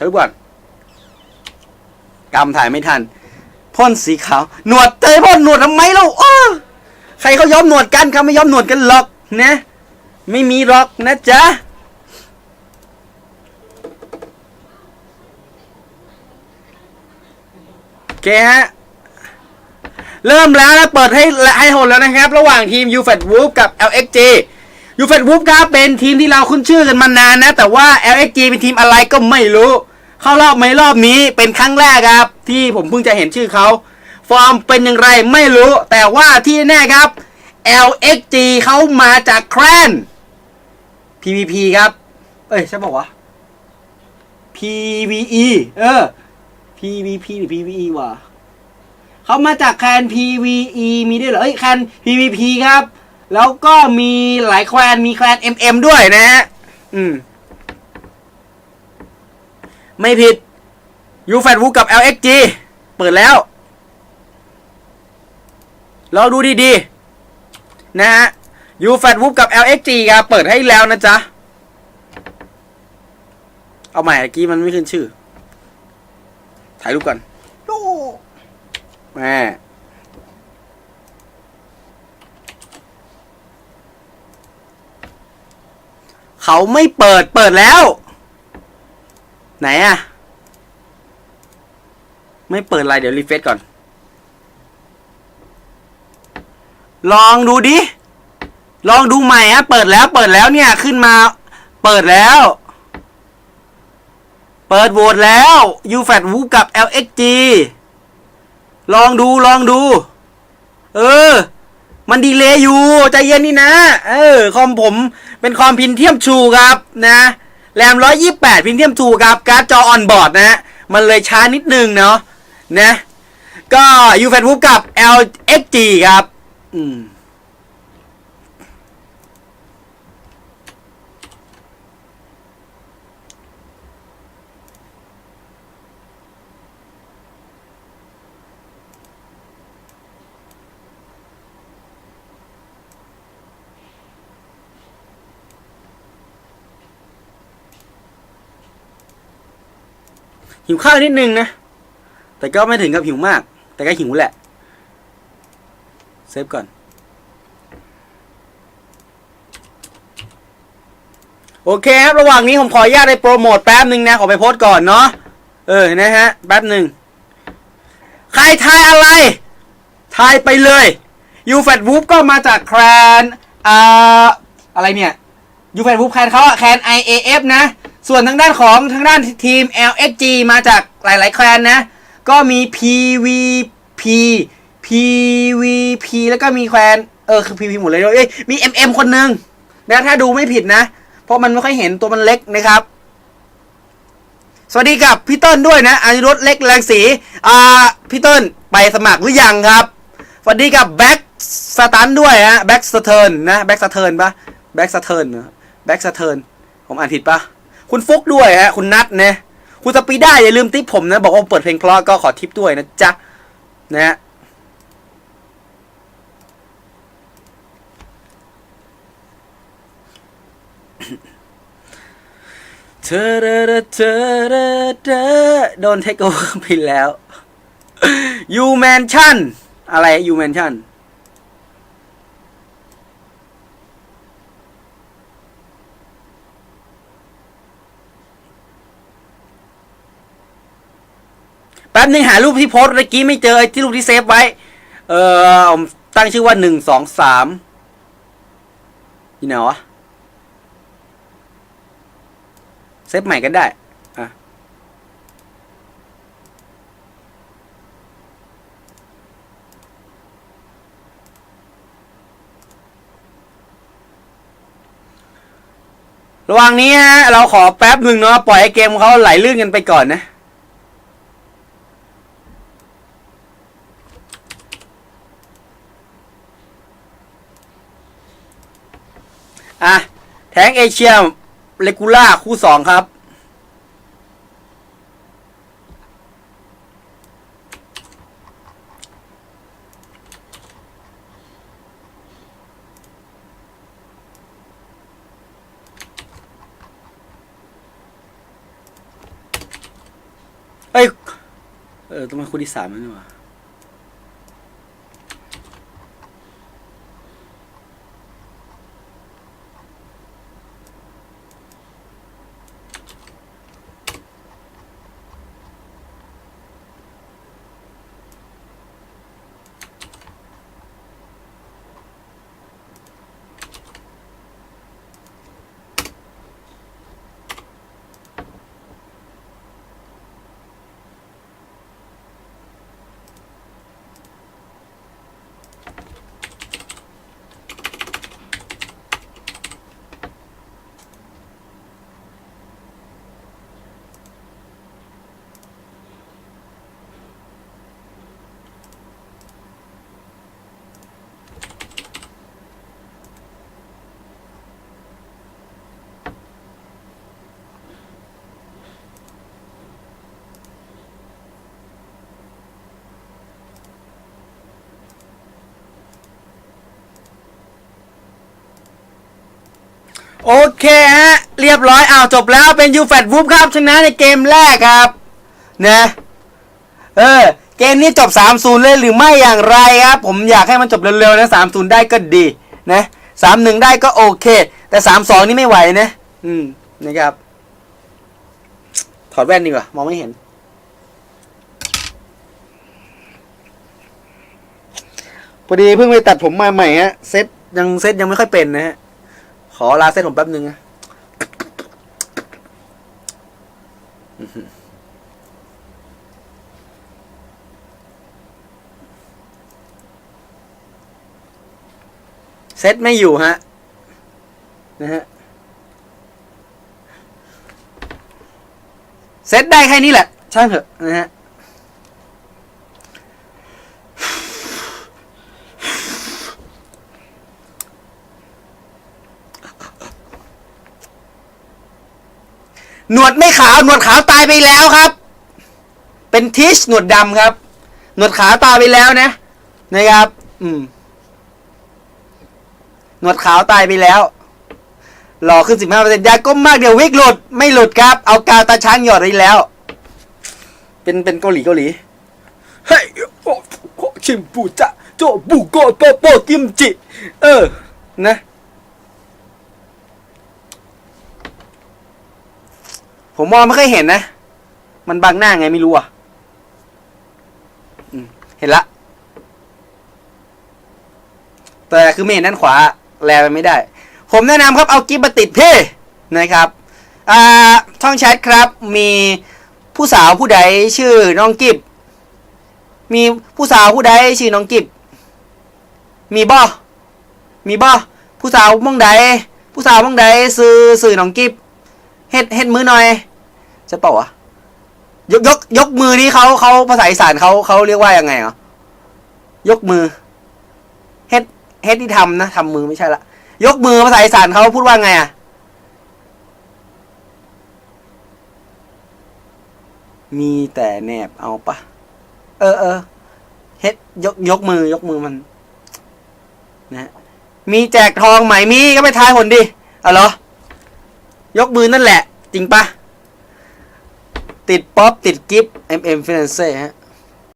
ถ่ายรูปก่อนกำถ่ายไม่ทันพ่นสีขาว หนวดเตยพ่นหนวดทำไมเราอ้อใครเขายอมหนวดกันเขาไม่ยอมหนวดกันหรอกนะ ไม่มีหรอกนะจ๊ะโอเคฮะเริ่มแล้วนะเปิดให้ให้หดแล้วนะครับ ระหว่างทีม u f a t w o o f กับ LXG u f a t w o o f ครับเป็นทีมที่เราคุ้นชื่อกันมานานนะ แต่ว่า LXG เป็นทีมอะไรก็ไม่รู้ เข้ารอบไหมรอบนี้เป็นครั้งแรกครับ ที่ผมเพิ่งจะเห็นชื่อเขาฟอร์มเป็นอย่างไรไม่รู้ แต่ว่าที่แน่ครับ LXG เขามาจากแครน PVP ครับ เอ้ยใช่ป่าวะ PVE เออ PVP หรือ PVE วะเขามาจากแคน PVE มีด้วยเหรอเอ้ยแคน PVP ครับ แล้วก็มีหลายแควนมีแควน MM ด้วยนะฮะ อืม ไม่ผิด u f a t w o กับ LXG เปิดแล้วเราดูดีๆ นะฮะ u f a t w o กับ LXG ครับเปิดให้แล้วนะจ๊ะ เอาใหม่เมื่อกี้มันไม่ขึ้นชื่อ ถ่ายรูปก่อนแม่เขาไม่เปิดเปิดแล้ว ไหนอะไม่เปิดอะไรเดี๋ยวรีเฟซก่อน ลองดูดิ ลองดูใหม่อะเปิดแล้ว เปิดแล้วเนี่ย ขึ้นมา เปิดแล้ว เปิดโหวตแล้ว u f a t w o กับ LXG ลองดู ลองดู เออ มันดีเลย์อยู่ ใจเย็นนี่นะ เออ คอมผมเป็นคอมพินเทียมชูครับนะ แรม 128 พินเทียมชูครับ การ์ดจอออนบอร์ดนะฮะ มันเลยช้านิดนึงเนาะนะ ก็ u f a t w o กับ LXG ครับ อืม หิวข้าวนิดนึงนะ แต่ก็ไม่ถึงกับหิวมาก แต่ก็หิวแหละ เซฟก่อน โอเคครับ ระหว่างนี้ผมขออนุญาตได้โปรโมทแป๊บหนึ่งนะ ขอไปโพสก่อนเนาะ เออ นะฮะ แป๊บหนึ่ง ใครทายอะไร ทายไปเลยยูแฟตวูฟก็มาจากแครนอ่าอะไรเนี่ยยูแฟตวูฟแครนเขาอะแครน IAF นะ ส่วนทางด้านของทางด้านทีม LXG มาจากหลายๆแคลนนะ ก็มี PVP PVP แล้วก็มีแคลนเออคือ PVP หมดเลยเอ้ยมี MM คนหนึ่งนะถ้าดูไม่ผิดนะ เพราะมันไม่ค่อยเห็นตัวมันเล็กนะครับ สวัสดีกับพี่เติ้ลด้วยนะอายุรถเล็กแรงสีอ่าพี่เติ้ลไปสมัครหรือยังครับ สวัสดีกับแบ็กสตันด้วยฮะแบ็กสเทิร์นนะแบ็กสเทิร์นปะแบ็กสเทิร์นแบ็กสเทิร์นผมอ่านผิดปะ คุณฟุกด้วยฮะ คุณนัทนะคุณสปีด้าอย่าลืมทิปผมนะ บอกว่าเปิดเพลงเพราะก็ขอทิปด้วยนะจ๊ะ นะฮะเธอเธอเธอเธอโดนเทคโอเวอร์ไปแล้วยูแมนชั่นอะไรยูแมนชั่น แป๊บนึงหารูปที่โพสต์เมื่อกี้ไม่เจอไอ้ที่รูปที่เซฟไว้ เออผมตั้งชื่อว่าหนึ่งสองสามยี่ไหนวะเซฟใหม่ก็ได้อะระหว่างนี้ฮะเราขอแป๊บหนึ่งเนาะปล่อยให้เกมเขาไหลลื่นกันไปก่อนนะ อะ แทงเอเชียเลกูล่าคู่สองครับโเออต้องมคู่ที่สามนี่ว่า โอเคฮะ เรียบร้อยอ้าวจบแล้วเป็นยูแฟตวูฟครับชนะในเกมแรกครับนะเออเกมนี้จบ 3-0 เลยหรือไม่อย่างไรครับ ผมอยากให้มันจบเร็วๆนะ 3-0 ได้ก็ดีนะ3-1 ได้ก็โอเค แต่ 3-2 นี่ไม่ไหวนะ อืมนะครับ ถอดแว่นดีกว่ามองไม่เห็น พอดีเพิ่งไปตัดผมมาใหม่ฮะ เซ็ตยังเซ็ตยังไม่ค่อยเป็นนะฮะ อลาเซ็ตผมแป๊บนึงนะเซ็ตไม่อยู่ฮะ นะฮะ เซ็ตได้แค่นี้แหละ ช่างเถอะนะฮะ หนวดไม่ขาว หนวดขาวตายไปแล้วครับ เป็นทิชหนวดดำครับ หนวดขาวตายไปแล้วนะ นะครับ อืม หนวดขาวตายไปแล้วหล่อขึ้นสิบห้าเปอร์เซ็นต์ยาก้มมากเดี๋ยววิกหลุด ไม่หลุดครับ เอากาวตาช้างหยอดไปแล้ว เป็นเป็นเกาหลีเกาหลี เฮ้ยโอ้โหชิมปูจะโจบุโกโปโปกิมจิ เออ นะ ผมมองไม่เคยเห็นนะ มันบังหน้าไงไม่รู้อะเห็นละ แต่คือไม่เห็นด้านขวา แลไปไม่ได้ ผมแนะนำครับเอากิฟมาติดเพ่นะครับช่องแชทครับ มีผู้สาวผู้ใดชื่อน้องกิฟมีผู้สาวผู้ใดชื่อน้องกิฟมีบ่มีบ่ผู้สาวมองใดผู้สาวมองใดซื้อซื้อน้องกิฟเฮ็ดเฮ็ดมือหน่อย ใช่เปล่าวะยกยกยกมือนี่เขาเขาภาษาอีสานเขาเขาเรียกว่ายังไงอะยกมือเฮ็ดเฮ็ดที่ทำนะทำมือไม่ใช่ละยกมือภาษาอีสานเขาพูดว่าไงอะมีแต่แนบเอาปะเออเออเฮ็ดยกยกมือยกมือมัน นะฮะมีแจกทองไหมมีก็ไปทายผลดิเอาเหรอยกมือนั่นแหละ จริงปะ ติดป๊อปติดกิฟต์ MM Finance ฮะ